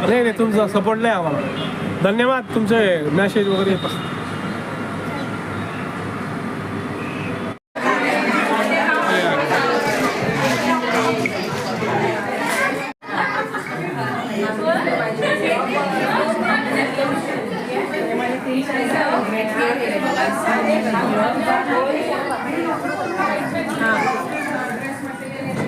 नाही नाही तुमचा सपोर्ट नाही आम्हाला. धन्यवाद तुमचे मेसेज वगैरे.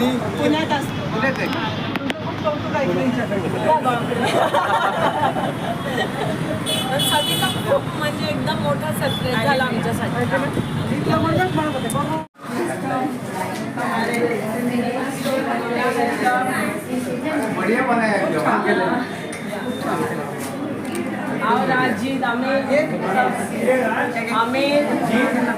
येतात पुण्यात असतो सगळीचा खूप म्हणजे एकदम मोठा सरप्राईज झाला आमच्यासाठी. और आमिर आमिर हा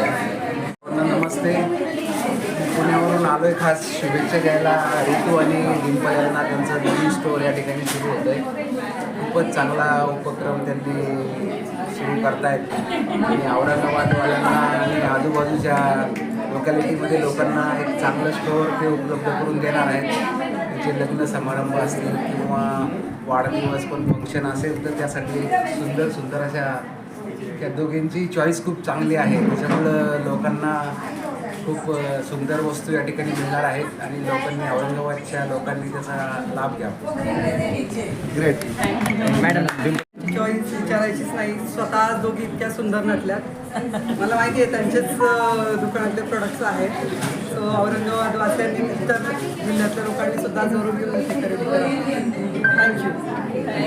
आहे खास शुभेच्छा द्यायला ऋतू आणि डिंपल यांना त्यांचं नवीन स्टोर या ठिकाणी सुरू होतं आहे खूपच चांगला उपक्रम त्यांनी सुरू करतायत. आणि औरंगाबादवाल्यांना आणि आजूबाजूच्या लोकॅलिटीमध्ये लोकांना एक चांगलं स्टोअर ते उपलब्ध करून देणार आहेत. त्याचे लग्न समारंभ असतील किंवा वाढदिवस पण फंक्शन असेल तर त्यासाठी सुंदर सुंदर अशा त्या दोघींची चॉईस खूप चांगली आहे. त्याच्यामुळं लोकांना खूप सुंदर वस्तू या ठिकाणी मिळणार आहेत आणि लोकांनी औरंगाबादच्या लोकांनी त्याचा लाभ घ्यावा. ग्रेट मॅडम चॉईस विचारायचीच नाही. स्वतः दोघी इतक्या सुंदर नटल्यात. मला माहिती आहे त्यांचेच दुकानातले प्रोडक्ट्स आहेत. सो औरंगाबाद वासियांनी इतर जिल्ह्यातल्या लोकांनी सुद्धा जरूर इथे खरेदी करा थँक्यू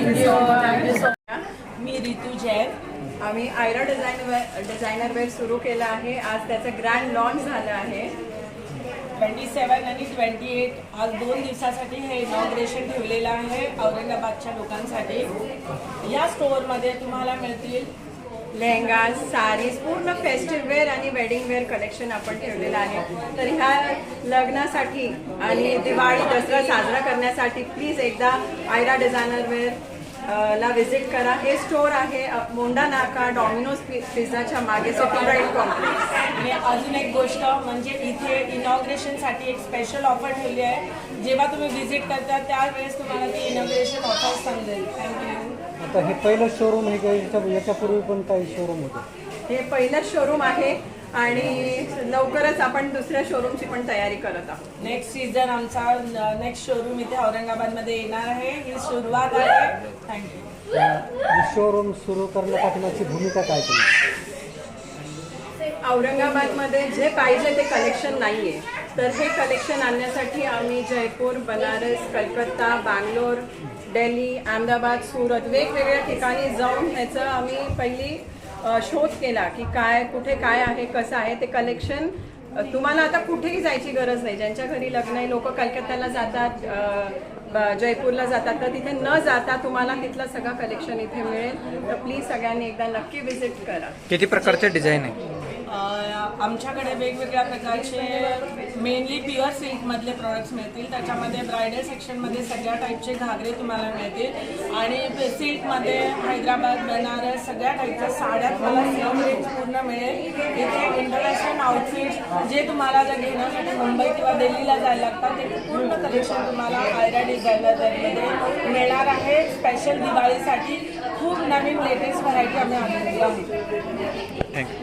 मी रितू जैन. आम्ही Aayra design wear designer wear सुरू केलं आहे. आज त्याचं ग्रँड लॉन्च झालं आहे. ट्वेंटी सेवन आणि ट्वेंटी एट आज दोन दिवसासाठी हे इनॉग्रेशन ठेवलेलं आहे औरंगाबादच्या लोकांसाठी. या स्टोअरमध्ये तुम्हाला मिळतील लेहंगा साडीज पूर्ण फेस्टिव्ह वेअर आणि वेडिंग वेअर कलेक्शन आपण ठेवलेलं आहे. तर ह्या लग्नासाठी आणि दिवाळी दसरा साजरा करण्यासाठी प्लीज एकदा आयरा डिझायनर वेअर ला व्हिजिट करा. हे स्टोअर आहे मोंडा नाका डॉमिनोज पिझ्झाच्या मागे सिटी ब्राईट कॉम्प्लेक्स आणि अजून एक गोष्ट म्हणजे इथे इनॉग्रेशनसाठी एक स्पेशल ऑफर ठेवली आहे. जेव्हा तुम्ही व्हिजिट करता त्यावेळेस तुम्हाला ती इनॉग्रेशन ऑफर समजेल थँक्यू आता हे पहिलं शोरूम याच्या याच्यापूर्वी पण काही शोरूम होते. हे पहिलंच शोरूम आहे आणि लवकरच आपण दुसऱ्या शोरूमची पण तयारी करत आहोत. नेक्स्ट सीझन आमचा नेक्स्ट शोरूम इथे औरंगाबादमध्ये येणार आहे. ही सुरुवात आहे. शोरूम सुरू करण्यापाठीमागची भूमिका काय तुम्ही औरंगाबादमध्ये जे पाहिजे ते कलेक्शन नाही आहे तर हे कलेक्शन आणण्यासाठी आम्ही जयपूर बनारस कलकत्ता बँगलोर दिल्ली अहमदाबाद सुरत वेगवेगळ्या ठिकाणी जाऊन त्याचं आम्ही पहिली शोध केला की काय कुठे काय आहे कसं आहे ते कलेक्शन तुम्हाला आता कुठेही जायची गरज नाही. ज्यांच्या घरी लग्न आहे लोक कलकत्त्याला जातात जयपूरला जातात. तर तिथे न जाता तुम्हाला तिथलं सगळं कलेक्शन इथे मिळेल. तर प्लीज सगळ्यांनी एकदा नक्की व्हिजिट करा. किती प्रकारचे डिझाईन आहे? आमच्याकडे वेगवेगळ्या प्रकारचे मेनली प्युअर सिल्कमधले प्रोडक्ट्स मिळतील. त्याच्यामध्ये ब्रायडल सेक्शनमध्ये सगळ्या टाईपचे घागरे तुम्हाला मिळतील. आणि सिल्कमध्ये हैदराबाद बनारस सगळ्या टाईपच्या साड्या तुम्हाला सेम रेट पूर्ण मिळेल. इथे इंटरनॅशनल आउटफिट जे तुम्हाला जर घेण्यासाठी मुंबई किंवा दिल्लीला जायला लागतात ते पूर्ण कलेक्शन तुम्हाला आयरा डिझायनरमध्ये मिळणार आहे. स्पेशल दिवाळीसाठी खूप नवीन लेटेस्ट व्हरायटी आम्ही आणलेली आहे. थँक्यू